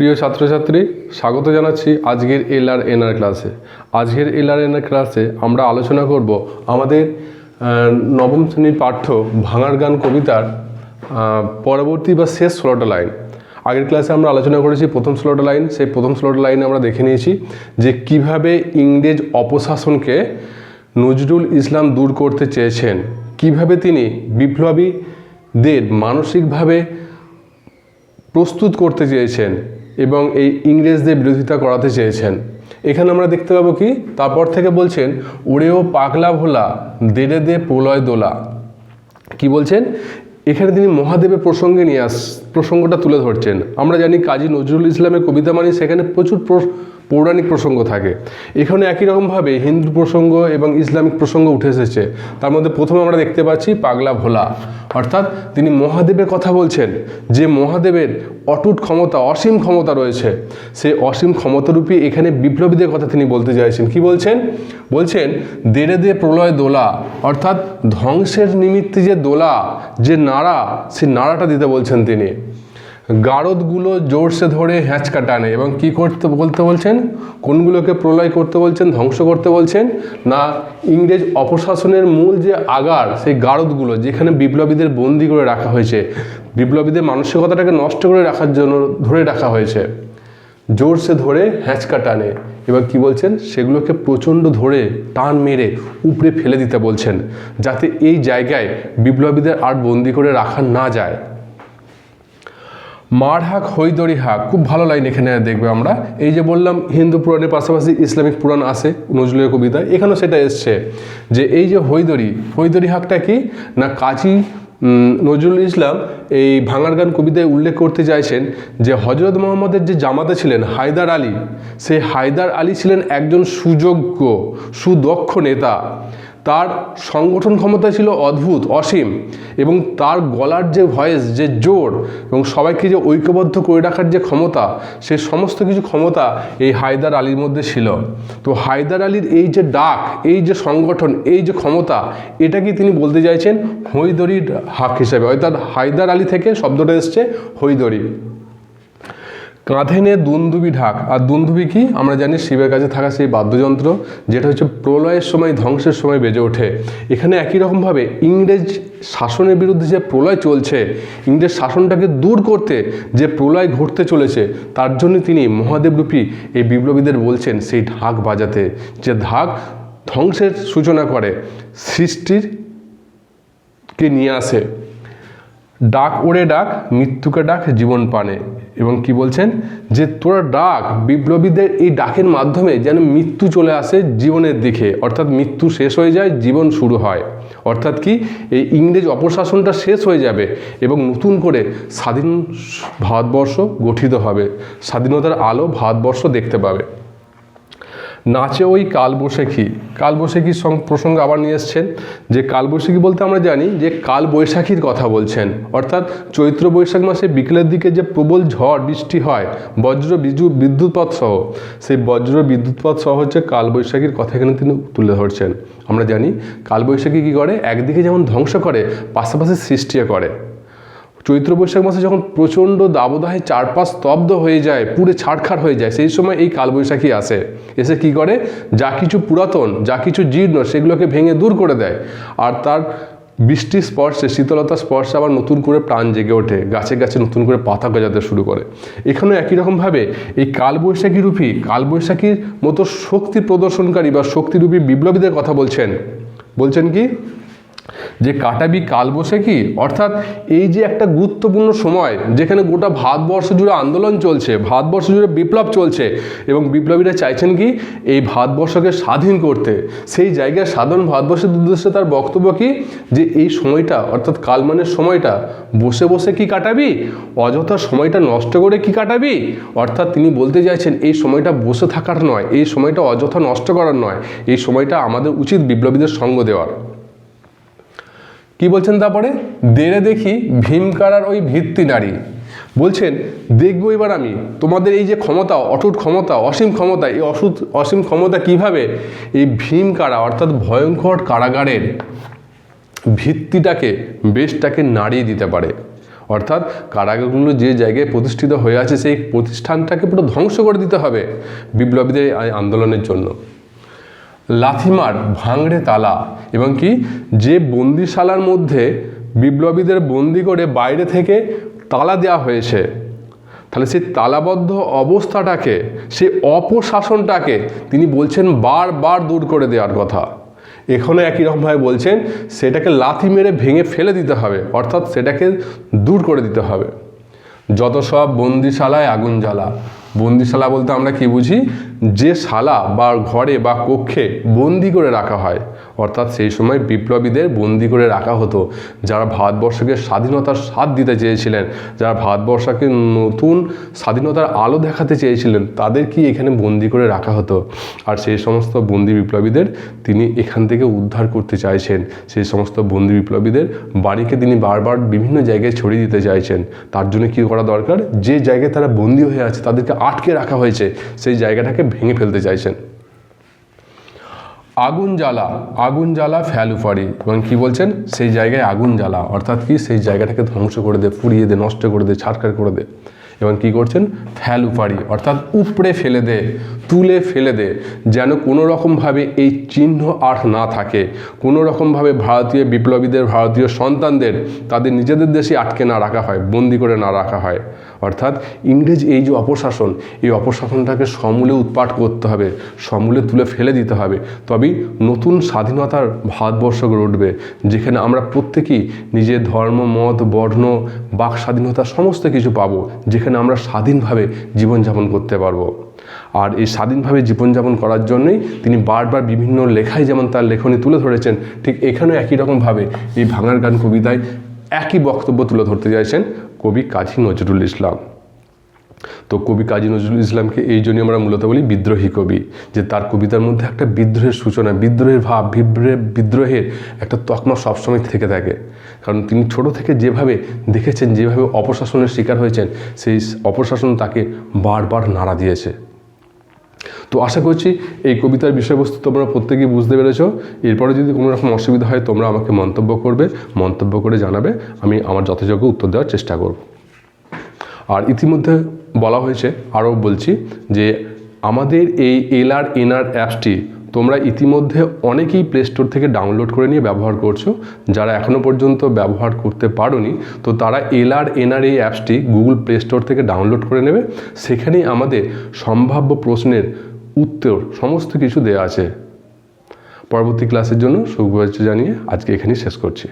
প্রিয় ছাত্রছাত্রী, স্বাগত জানাচ্ছি আজকের এল আর এনআর ক্লাসে। আজকের এল আর এনআর ক্লাসে আমরা আলোচনা করব আমাদের নবম শ্রেণির পাঠ্য ভাঙার গান কবিতার পরবর্তী বা শেষ ষোলোটা লাইন আগের ক্লাসে আমরা আলোচনা করেছি প্রথম ষোলোটা লাইন সেই প্রথম ষোলোটা লাইনে আমরা দেখে নিয়েছি যে কীভাবে ইংরেজ অপশাসনকে নজরুল ইসলাম দূর করতে চেয়েছেন। কীভাবে তিনি বিপ্লবীদের মানসিকভাবে প্রস্তুত করতে চেয়েছেন। এবং এই ইংরেজদের বিরোধিতা করাতে চেয়েছেন। এখানে আমরা দেখতে পাবো কি? তারপর থেকে বলছেন, ওরেও পাগলা ভোলা, দেড়ে দে প্রলয় দোলা। কি বলছেন? এখানে তিনি মহাদেবের প্রসঙ্গে নিয়ে আস, প্রসঙ্গটা তুলে ধরছেন। আমরা জানি কাজী নজরুল ইসলামের কবিতা মানে সেখানে প্রচুর প্র- পৌরাণিক প্রসঙ্গ থাকে। এখানে একই রকমভাবে হিন্দু প্রসঙ্গ এবং ইসলামিক প্রসঙ্গ উঠে এসেছে। তার মধ্যে প্রথমে আমরা দেখতে পাচ্ছি পাগলা ভোলা। অর্থাৎ তিনি মহাদেবের কথা বলছেন। যে মহাদেবের অটুট ক্ষমতা, অসীম ক্ষমতা রয়েছে সে অসীম ক্ষমতারূপী এখানে বিপ্লবীদের কথা তিনি বলতে চাইছেন। কি বলছেন? বলছেন দেড়ে দে প্রলয় দোলা। অর্থাৎ ধ্বংসের নিমিত্তে যে দোলা, যে নাড়া সে নাড়াটা দিতে বলছেন তিনি। গারদগুলো জোরসে ধরে হ্যাঁচকা টানে এবং কি করতে বলতে বলছেন? কোনগুলোকে প্রলয় করতে বলছেন, ধ্বংস করতে বলছেন? না, ইংরেজ অপশাসনের মূল যে আগার, সেই গারদগুলো যেখানে বিপ্লবীদের বন্দি করে রাখা হয়েছে, বিপ্লবীদের মানসিকতাটাকে নষ্ট করে রাখার জন্য ধরে রাখা হয়েছে। জোরসে ধরে হ্যাঁচকা টানে। এবার কি বলছেন? সেগুলোকে প্রচণ্ড ধরে টান মেরে উপড়ে ফেলে দিতে বলছেন, যাতে এই জায়গায় বিপ্লবীদের আর বন্দি করে রাখা না যায়। মার হাক হৈদরি হাক, খুব ভালো লাইন এখানে দেখবে আমরা। এই যে বললাম, হিন্দু পুরাণের পাশাপাশি ইসলামিক পুরাণ আছে, নজরুলের কবিতা এখানেও সেটা এসছে যে এই যে হৈদরি হৈদরি হাকটা কি? না কাজী নজরুল ইসলাম এই ভাঙার গান কবিতায় উল্লেখ করতে চাইছেন যে হজরত মোহাম্মদের যে জামাতে ছিলেন হায়দার আলী, সেই হায়দার আলী ছিলেন একজন সুযোগ্য, সুদক্ষ নেতা। তার সংগঠন ক্ষমতা ছিল অদ্ভুত, অসীম এবং তার গলার যে ভয়েস, যে জোর এবং সবাইকে যে ঐক্যবদ্ধ করে রাখার যে ক্ষমতা, সে সমস্ত কিছু ক্ষমতা এই হায়দার আলীর মধ্যে ছিল। তো হায়দার আলীর এই যে ডাক, এই যে সংগঠন, এই যে ক্ষমতা এটাকে তিনি বলতে চাইছেন? হৈদরির হাক হিসেবে। অর্থাৎ হায়দার আলী থেকে শব্দটা এসছে হৈদরি। কাঁধে নিয়ে দুন্দুবি ঢাক। আর দুন্দুবি কি? আমরা জানি শিবের কাছে থাকা সেই বাদ্যযন্ত্র, যেটা হচ্ছে প্রলয়ের সময়, ধ্বংসের সময় বেজে ওঠে। এখানে একই রকমভাবে ইংরেজ শাসনের বিরুদ্ধে যে প্রলয় চলছে, ইংরেজ শাসনটাকে দূর করতে যে প্রলয় ঘটতে চলেছে, তার জন্য তিনি মহাদেবরূপী এই বিপ্লবীদের বলছেন সেই ঢাক বাজাতে, যে ঢাক ধ্বংসের সূচনা করে, সৃষ্টির কে নিয়ে আসে। ডাক ওড়ে ডাক, মৃত্যুকে ডাক, জীবন পানে। এবং কি বলছেন? যে তোরা ডাক, বিপ্লবীদের এই ডাকের মাধ্যমে যেন মৃত্যু চলে আসে জীবনের দিকে। অর্থাৎ মৃত্যু শেষ হয়ে যায়, জীবন শুরু হয়। অর্থাৎ কি? এই ইংরেজ অপশাসনটা শেষ হয়ে যাবে এবং নতুন করে স্বাধীন ভারতবর্ষ গঠিত হবে। স্বাধীনতার আলো ভারতবর্ষ দেখতে পাবে। নাচে ওই কালবৈশাখী। কালবৈশাখীর সং প্রসঙ্গ আবার নিয়ে এসছেন যে কালবৈশাখী বলতে আমরা জানি যে কাল বৈশাখীর কথা বলছেন। অর্থাৎ চৈত্র বৈশাখ মাসে বিকেলের দিকে যে প্রবল ঝড় বৃষ্টি হয়, বজ্র বিজু বিদ্যুৎপাত সহ, সেই বজ্র বিদ্যুৎপাত সহ হচ্ছে কালবৈশাখীর কথা এখানে তিনি তুলে ধরছেন। আমরা জানি কালবৈশাখী কী করে? একদিকে যেমন ধ্বংস করে, পাশাপাশি সৃষ্টিও করে। চৈত্র বৈশাখ মাসে যখন প্রচণ্ড দাবদাহে চারপাশ স্তব্ধ হয়ে যায় পুরে ছাড়খাড় হয়ে যায়, সেই সময় এই কালবৈশাখী আসে। এসে কি করে? যা কিছু পুরাতন, যা কিছু জীর্ণ, সেগুলোকে ভেঙে দূর করে দেয়। আর তার বৃষ্টির স্পর্শে শীতলতার স্পর্শে আবার নতুন করে প্রাণ জেগে ওঠে, গাছে গাছে নতুন করে পাতা গজাতে শুরু করে। এখানেও একই রকমভাবে এই কালবৈশাখী রূপী, কালবৈশাখীর মতো শক্তি প্রদর্শনকারী বা শক্তিরূপী বিপ্লবীদের কথা বলছেন। বলছেন কি? যে কাটাবি কাল বসে কি? অর্থাৎ এই যে একটা গুরুত্বপূর্ণ সময় যেখানে গোটা ভারতবর্ষ জুড়ে আন্দোলন চলছে, ভারতবর্ষ জুড়ে বিপ্লব চলছে এবং বিপ্লবীরা চাইছেন কি এই ভারতবর্ষকে স্বাধীন করতে। সেই জায়গায় সাধারণ ভারতবর্ষের উদ্দেশ্যে তার বক্তব্য কি? যে এই সময়টা, অর্থাৎ কালমানের সময়টা, বসে বসে কি কাটাবি? অযথা সময়টা নষ্ট করে কি কাটাবি? অর্থাৎ তিনি বলতে চাইছেন, এই সময়টা বসে থাকার নয়, এই সময়টা অযথা নষ্ট করার নয়, এই সময়টা আমাদের উচিত বিপ্লবীদের সঙ্গ দেওয়ার। কি বলছেন তারপরে? দেড়ে দেখি ভীমকারার ওই ভিত্তি নারী। বলছেন, দেখব এবার আমি, তোমাদের এই যে ক্ষমতা, অটুট ক্ষমতা, অসীম ক্ষমতা, এই অসুত অসীম ক্ষমতা কীভাবে এই ভীম কারা অর্থাৎ ভয়ঙ্কর কারাগারের ভিত্তিটাকে, বেশটাকে নাড়িয়ে দিতে পারে? অর্থাৎ কারাগারগুলো যে জায়গায় প্রতিষ্ঠিত হয়ে আছে, সেই প্রতিষ্ঠানটাকে পুরো ধ্বংস করে দিতে হবে বিপ্লবীদের আন্দোলনের জন্য। লাথিমার ভাঙড়ে তালা এবং কি যে বন্দিশালার মধ্যে বিপ্লবীদের বন্দি করে বাইরে থেকে তালা দেওয়া হয়েছে, তাহলে সেই তালাবদ্ধ অবস্থাটাকে, সেই অপশাসনটাকে তিনি বলছেন বারবার দূর করে দেওয়ার কথা। এখানে একই রকমভাবে বলছেন, সেটাকে লাথি মেরে ভেঙে ফেলে দিতে হবে, অর্থাৎ সেটাকে দূর করে দিতে হবে। যত সব বন্দিশালায় আগুন জ্বালা বন্দিশালা বলতে আমরা কি বুঝি? যে শালা বা ঘরে বা কক্ষে বন্দি করে রাখা হয়, অর্থাৎ সেই সময় বিপ্লবীদের বন্দি করে রাখা হতো, যারা ভারতবর্ষকে স্বাধীনতার স্বাদ দিতে চেয়েছিলেন, যারা ভারতবর্ষকে নতুন স্বাধীনতার আলো দেখাতে চেয়েছিলেন, তাদের কি এখানে বন্দি করে রাখা হতো? আর সেই সমস্ত বন্দি বিপ্লবীদের তিনি এখান থেকে উদ্ধার করতে চাইছেন, সেই সমস্ত বন্দি বিপ্লবীদের বাড়িকে তিনি বারবার বিভিন্ন জায়গায় ছড়িয়ে দিতে চাইছেন, তার জন্য কী করা দরকার? যে জায়গায় তারা বন্দি হয়ে আছে, তাদেরকে আটকে রাখা হয়েছে, সেই জায়গাটাকে ভেঙে ফেলতে চাইছেন। আগুন জ্বালা আগুন জ্বালা ফ্যালুফারি, এবং কী বলছেন? সেই জায়গায় আগুন জ্বালা, অর্থাৎ কি? সেই জায়গাটাকে ধ্বংস করে দে, পুড়িয়ে দে, নষ্ট করে দে ছাড়কার করে দে। এবং কি করছেন? ফ্যালুফারি, অর্থাৎ উপড়ে ফেলে দে তুলে ফেলে দে, যেন কোনো রকমভাবে এই চিহ্ন আর না থাকে। কোনো রকমভাবে ভারতীয় বিপ্লবীদের, ভারতীয় সন্তানদের, তাদের নিজেদের দেশে আটকে না রাখা হয়, বন্দি করে না রাখা হয়। অর্থাৎ ইংরেজ এই যে অপশাসন, এই অপশাসনটাকে সমূলে উৎপাট করতে হবে, সমূলে তুলে ফেলে দিতে হবে। তবেই নতুন স্বাধীনতার ভারতবর্ষ গড়ে উঠবে, যেখানে আমরা প্রত্যেকেই নিজের ধর্ম, মত, বর্ণ, বাক স্বাধীনতা সমস্ত কিছু পাবো, যেখানে আমরা স্বাধীনভাবে জীবনযাপন করতে পারব। আর এই স্বাধীনভাবে জীবনযাপন করার জন্যই তিনি বারবার বিভিন্ন লেখায় যেমন তার লেখনী তুলে ধরেছেন, ঠিক এখানেও একই রকমভাবে এই ভাঙার গান কবিতায় একই বক্তব্য তুলে ধরতে চাইছেন কবি কাজী নজরুল ইসলাম। তো কবি কাজী নজরুল ইসলামকে এই জন্যই আমরা মূলত বলি বিদ্রোহী কবি, যে তার কবিতার মধ্যে একটা বিদ্রোহের সূচনা, বিদ্রোহের ভাব বিদ্রোহের বিদ্রোহের একটা তকমা সবসময় থেকে থাকে। কারণ তিনি ছোট থেকে যেভাবে দেখেছেন, যেভাবে অপশাসনের শিকার হয়েছেন, সেই অপশাসন তাকে বারবার নাড়া দিয়েছে। তো আশা করছি এই কবিতার বিষয়বস্তু তোমরা প্রত্যেকেই বুঝতে পেরেছ। এরপরে যদি কোনো রকম অসুবিধা হয়, তোমরা আমাকে মন্তব্য করবে, মন্তব্য করে জানাবে। আমি আমার যথাযোগ্য উত্তর দেওয়ার চেষ্টা করব। আর ইতিমধ্যে বলা হয়েছে, আরও বলছি যে আমাদের এই এল আর এনআর অ্যাপসটি তোমরা ইতিমধ্যে অনেকেই প্লে স্টোর থেকে ডাউনলোড করে নিয়ে ব্যবহার করছ। যারা এখনও পর্যন্ত ব্যবহার করতে পারোনি, তো তারা এল আর এনআর এই অ্যাপসটি গুগল প্লে স্টোর থেকে ডাউনলোড করে নেবে। সেখানেই আমাদের সম্ভাব্য প্রশ্নের উত্তর সমস্ত কিছু দেওয়া আছে। পরবর্তী ক্লাসের জন্য শুভেচ্ছা জানিয়ে আজকে এখানেই শেষ করছি।